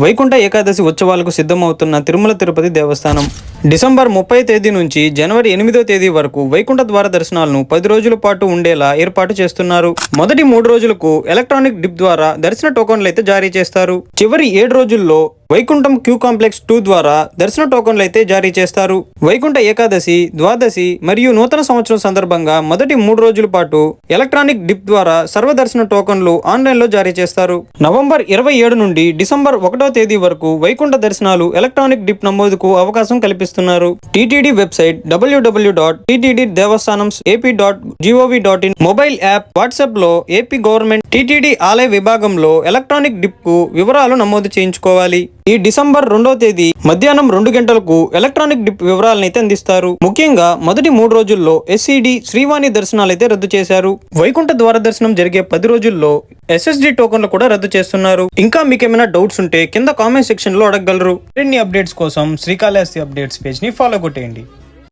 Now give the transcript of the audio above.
వైకుంఠ ఏకాదశి ఉత్సవాలకు సిద్ధమవుతున్న తిరుమల తిరుపతి దేవస్థానం. డిసెంబర్ ముప్పై తేదీ నుంచి జనవరి ఎనిమిదో తేదీ వరకు వైకుంఠ ద్వార దర్శనాలను పది రోజుల పాటు ఉండేలా ఏర్పాటు చేస్తున్నారు. మొదటి మూడు రోజులకు ఎలక్ట్రానిక్ డిప్ ద్వారా దర్శన టోకన్లు అయితే జారీ చేస్తారు. చివరి ఏడు రోజుల్లో వైకుంఠం క్యూ కాంప్లెక్స్ టూ ద్వారా దర్శన టోకన్లు అయితే జారీ చేస్తారు. వైకుంఠ ఏకాదశి ద్వాదశి మరియు నూతన సంవత్సరం సందర్భంగా మొదటి మూడు రోజుల పాటు ఎలక్ట్రానిక్ డిప్ ద్వారా సర్వదర్శన టోకన్లు ఆన్లైన్లో జారీ చేస్తారు. నవంబర్ ఇరవై ఏడు నుండి డిసెంబర్ ఒకటో తేదీ వరకు వైకుంఠ దర్శనాలు ఎలక్ట్రానిక్ డిప్ నమోదుకు అవకాశం కల్పిస్తున్నారు. TTD website WW dot TTD Devasthanam AP dot GOV dot in mobile app వాట్సాప్లో ఏపీ గవర్నమెంట్ టీటీడీ ఆలయ విభాగంలో ఎలక్ట్రానిక్ డిప్కు వివరాలు నమోదు చేయించుకోవాలి. ఈ డిసెంబర్ రెండో తేదీ మధ్యాహ్నం రెండు గంటలకు ఎలక్ట్రానిక్ డిప్ వివరాలనైతే అందిస్తారు. ముఖ్యంగా మొదటి మూడు రోజుల్లో ఎస్సీడీ శ్రీవాణి దర్శనాలైతే రద్దు చేశారు. వైకుంఠ ద్వార దర్శనం జరిగే పది రోజుల్లో ఎస్ఎస్డి టోకన్లు కూడా రద్దు చేస్తున్నారు. ఇంకా మీకు ఏమైనా డౌట్స్ ఉంటే కింద కామెంట్ సెక్షన్లో అడగగలరు. మరిన్ని అప్డేట్స్ కోసం శ్రీకాళహస్తి అప్డేట్స్ పేజ్ని ఫాలో కొట్టేయండి.